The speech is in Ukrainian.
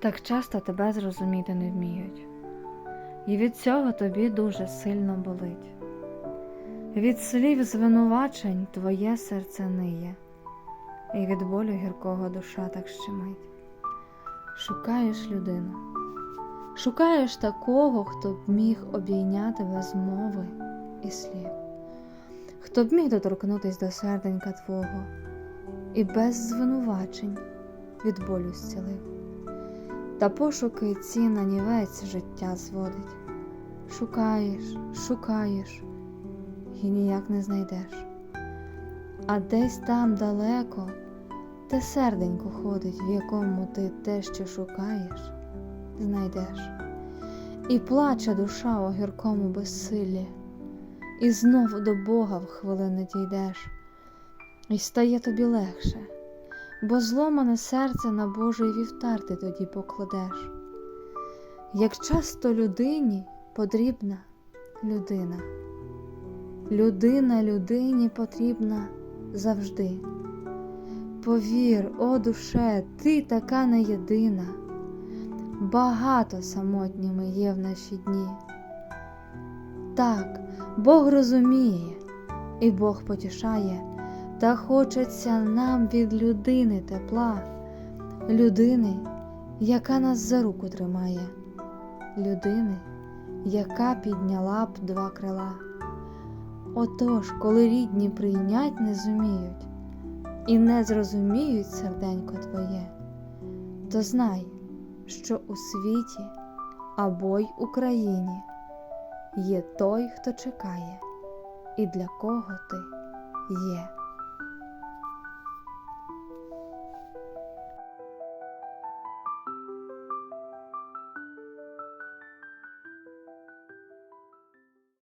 так часто тебе зрозуміти не вміють, і від цього тобі дуже сильно болить. Від слів звинувачень твоє серце ниє, і від болю гіркого душа так щемить. Шукаєш людину, шукаєш такого, хто б міг обійняти без мови і слів, хто б міг доторкнутись до серденька твого і без звинувачень від болю зцілив. Та пошуки ці на нівець життя зводить. Шукаєш, шукаєш і ніяк не знайдеш. А десь там далеко те серденько ходить, в якому ти те, що шукаєш, знайдеш. І плаче душа у гіркому безсиллі, і знов до Бога в хвилини дійдеш, і стає тобі легше, бо зломане серце на Божий вівтар ти тоді покладеш. Як часто людині потрібна людина. Людина людині потрібна завжди. Повір, о душе, ти така не єдина, багато самотніми є в наші дні. Так, Бог розуміє, і Бог потішає, та хочеться нам від людини тепла, людини, яка нас за руку тримає, людини, яка підняла б два крила. Отож, коли рідні прийнять не зуміють і не зрозуміють серденько твоє, то знай, що у світі або й Україні є той, хто чекає, і для кого ти є.